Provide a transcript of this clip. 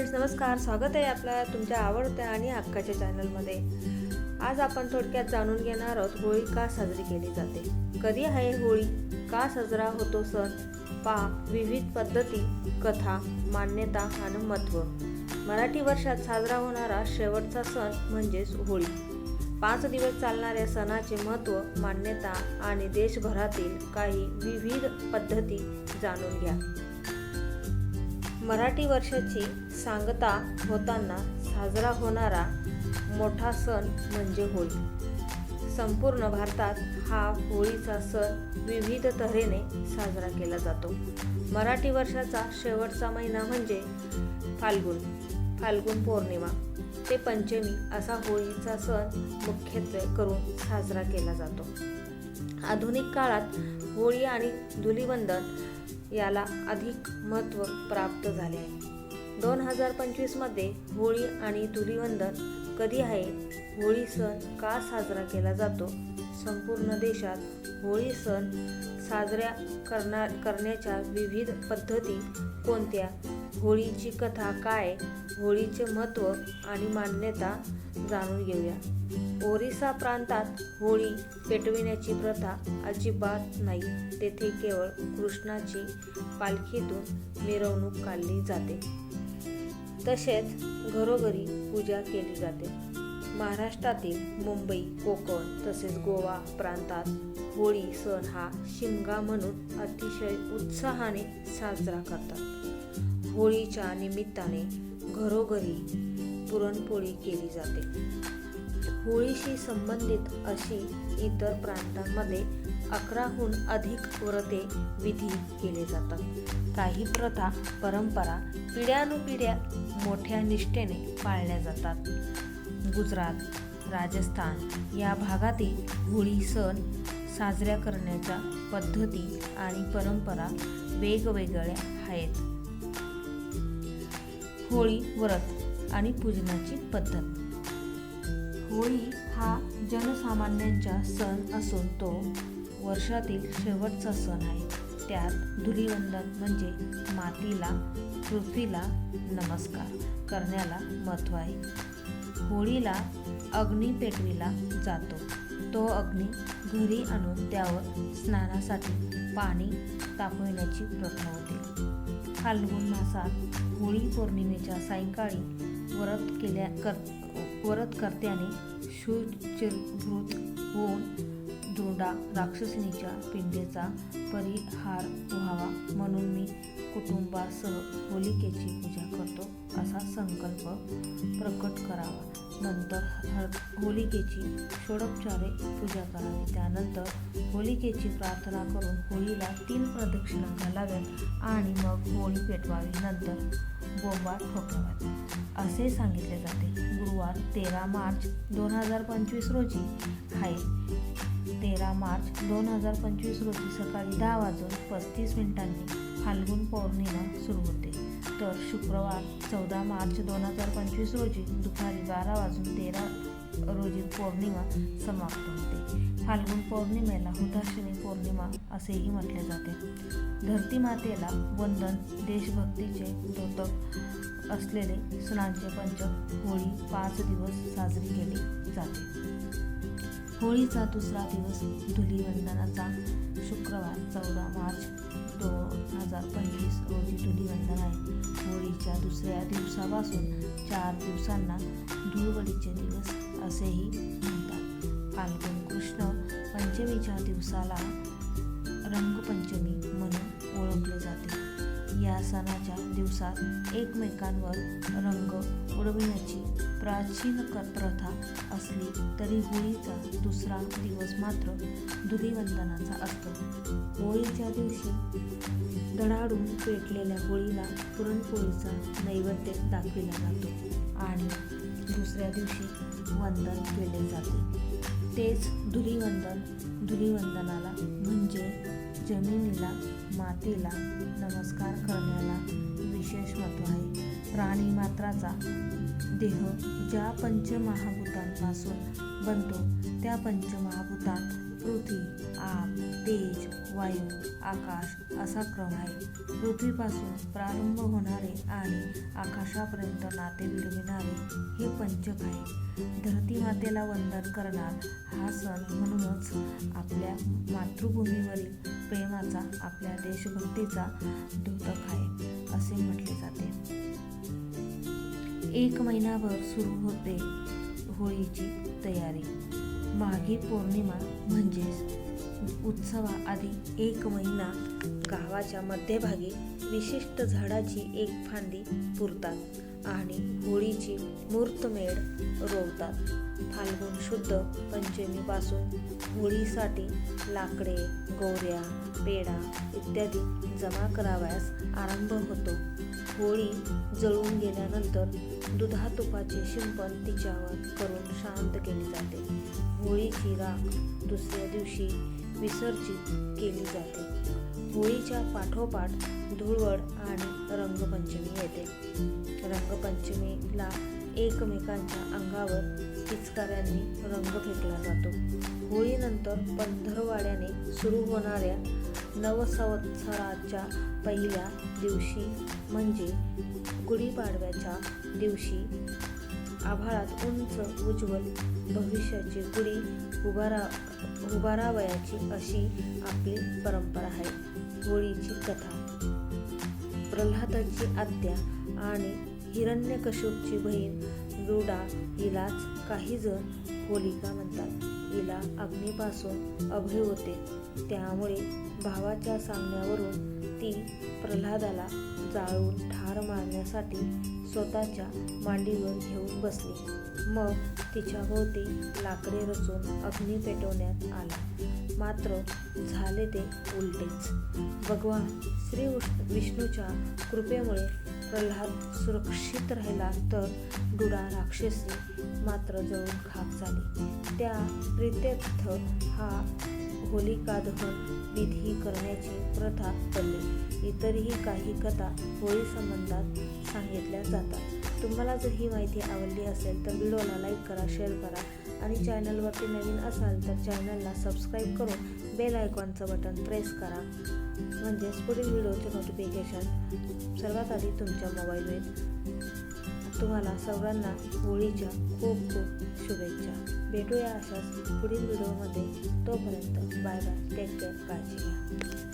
Friends नमस्कार. स्वागत आहे आपल्या तुमच्या आवडत्या आणि हक्काच्या चॅनलमध्ये आज आपण थोडक्यात जाणून घेणार आहोत होळी का साजरी केली जाते? कधी आहे होळी? का साजरा होतो सण? पा विविध पद्धती कथा मान्यता आणि महत्त्व. मराठी वर्षात साजरा होणारा शेवटचा सण म्हणजेच होळी. पाच दिवस चालणाऱ्या सणाचे महत्त्व मान्यता आणि देशभरातील काही विविध पद्धती जाणून घ्या. मराठी वर्षाची सांगता होताना साजरा होणारा मोठा सण म्हणजे होळी. संपूर्ण भारतात हा होळीचा सण विविध तऱ्हेने साजरा केला जातो. मराठी वर्षाचा शेवटचा महिना म्हणजे फाल्गुन फाल्गुन पौर्णिमा. ते पंचमी असा होळीचा सण मुख्यत्वे करून साजरा केला जातो. आधुनिक काळात होळी आणि धुलिवंदन याला अधिक महत्त्व प्राप्त झाले. आहे दोन हजार पंचवीसमध्ये होळी आणि धुलीवंदन कधी आहे? होळी सण का साजरा केला जातो? संपूर्ण देशात होळी सण साजऱ्या करणार करण्याच्या विविध पद्धती कोणत्या? होळीची कथा काय? होळीचे महत्त्व आणि मान्यता जाणून घेऊया. ओरिसा प्रांतात होळी पेटविण्याची प्रथा अजिबात नाही. तेथे केवळ कृष्णाची पालखीतून मिरवणूक काढली जाते. तसेच घरोघरी पूजा केली जाते. महाराष्ट्रातील मुंबई कोकण तसेच गोवा प्रांतात होळी सण हा शिमगा म्हणून अतिशय उत्साहाने साजरा करतात. होळीच्या निमित्ताने घरोघरी पुरणपोळी केली जाते. होळीशी संबंधित अशी इतर प्रांतांमध्ये अकराहून अधिक व्रते विधी केले जातात. काही प्रथा परंपरा पिढ्यानुपिढ्या मोठ्या निष्ठेने पाळल्या जातात. गुजरात राजस्थान या भागातील होळी सण साजऱ्या करण्याच्या पद्धती आणि परंपरा वेगवेगळ्या आहेत. होळी व्रत आणि पूजनाची पद्धत. होळी हा जनसामान्यांचा सण असून तो वर्षातील शेवटचा सण आहे. त्यात धुलीवंदन म्हणजे मातीला पृथ्वीला नमस्कार करण्याला महत्त्व आहे. होळीला अग्नी पेटविला जातो. तो अग्नी घरी आणून त्यावर स्नानासाठी पाणी तापविण्याची प्रथा होते. फाल्गुन मासात होळी पौर्णिमेच्या सायंकाळी व्रत केल्या कर व्रतकर्त्याने शुचिरभूत होऊन धुंडा राक्षसिनीच्या पिंडेचा परिहार व्हावा म्हणून मी कुटुंबासह होलिकेची पूजा करतो असा संकल्प प्रकट करावा. नंतर हर होलिकेची षोडोपचारे पूजा करावी. त्यानंतर होलिकेची प्रार्थना करून होळीला तीन प्रदक्षिणा घालाव्यात आणि मग होळी पेटवावी. नंतर बोंबा ठोकाव्यात असे सांगितले जाते. गुरुवार तेरा मार्च दोन हजार पंचवीस रोजी. आहे तेरा मार्च दोन हजार पंचवीस रोजी सकाळी दहा वाजून पस्तीस मिनिटांनी फाल्गुन पौर्णिमा सुरू होते. तर शुक्रवार चौदा मार्च दोन हजार पंचवीस रोजी दुपारी बारा वाजून तेरा रोजी पौर्णिमा समाप्त होते. फाल्गुन पौर्णिमेला हुताशिनी पौर्णिमा असेही म्हटले जाते. धरती मातेला वंदन देशभक्तीचे द्योतक असलेले सणांचे पंचक होळी पाच दिवस साजरी केली जाते. होळीचा दुसरा दिवस धुलीवंदनाचा शुक्रवार चौदा मार्च दोन हजार पंचवीस रोजी धुलीवंदन आहे होळीच्या दुसऱ्या दिवसापासून चार दिवसांना धुळवडीचे दिवस असेही म्हणतात. फाल्गुन कृष्ण पंचमीच्या दिवसाला रंगपंचमी म्हणून ओळखले जाते. या सणाच्या दिवसात एकमेकांवर रंग उडविण्याची प्राचीन प्रथा असली तरी होळीचा दुसरा दिवस मात्र धुलीवंदनाचा असतो. होळीच्या दिवशी दडाडून पेटलेल्या होळीला पुरणपोळीचा नैवेद्य दाखविला जातो आणि दुसऱ्या दिवशी वंदन केले जाते. तेच धुलीवंदन धुलीवंदनाला म्हणजे जमिनीला मातीला नमस्कार करण्याला विशेष महत्त्व आहे. प्राणी मात्राचा देह ज्या पंचमहा पंचमहाभूतांपासून बनतो. त्या पंचमहाभूतात पृथ्वी आग तेज वायू आकाश असा क्रम आहे. पृथ्वीपासून प्रारंभ होणारे आणि आकाशापर्यंत नाते विडविणारे हे पंचक आहे. धरती मातेला वंदन करणार हा सण म्हणूनच आपल्या मातृभूमीवरील प्रेमाचा आपल्या देशभक्तीचा द्योतक आहे असे म्हटले जाते. एक महिनाभर सुरू होते. होळीची तयारी. माघी पौर्णिमा म्हणजेच उत्सवाआधी एक महिना गावाच्या मध्यभागी विशिष्ट झाडाची एक फांदी पुरतात आणि होळीची मूर्तमेढ रोवतात. फाल्गुन शुद्ध पंचमीपासून होळीसाठी लाकडे गोऱ्या पेढा इत्यादी जमा करावयास आरंभ होतो. होळी जळून गेल्यानंतर दुधा तुपाचे शिंपण तिच्यावर करून शांत केली जाते. होळीची राख दुसऱ्या दिवशी विसर्जित केली जाते. होळीच्या पाठोपाठ धुळवड आणि रंगपंचमी येते. रंगपंचमीला एकमेकांच्या अंगावर पिचकाऱ्यांनी रंग फेकला जातो. होळीनंतर पंधरवाड्याने सुरू होणाऱ्या नवसंवत्सराच्या पहिल्या दिवशी म्हणजे गुढीपाडव्याच्या दिवशी आभाळात उंच उज्ज्वल भविष्याची गुढी उभारा उभारावयाची अशी आपली परंपरा आहे. होळीची कथा. प्रल्हादाची आत्या आणि हिरण्यकश्यपची बहीण रुडा हिलाच काही जण होलिका म्हणतात. हिला अग्नीपासून अभय होते. त्यामुळे भावाच्या सांगण्यावरून ती प्रल्हादाला जाळून ठार मारण्यासाठी स्वतःच्या मांडीवर घेऊन बसली. मग तिच्याभोवती लाकडे रचून अग्नी पेटवण्यात आला. मात्र झाले ते उलटेच. भगवान श्री विष्णूच्या कृपेमुळे प्रल्हाद सुरक्षित राहिला तर डुडा राक्षसी मात्र जळून खाक झाली. त्या प्रित्यर्थ हा होलिका दहन विधी करण्याची प्रथा पडली इतरही काही कथा होळी संबंधात सांगितल्या जातात. तुम्हाला जर ही माहिती आवडली असेल तर व्हिडिओला लाईक करा शेअर करा आणि चॅनलवरती नवीन असाल तर चॅनलला सबस्क्राईब करून बेल आयकॉनचं बटन प्रेस करा. म्हणजेच पुढील व्हिडिओचे नोटिफिकेशन सर्वात आधी तुमच्या मोबाईलवर तुम्हाला सर्वांना होळीच्या खूप खूप शुभेच्छा. भेटूया अशाच पुढील व्हिडिओमध्ये. तोपर्यंत बाय बाय. Take care. काळजी घ्या.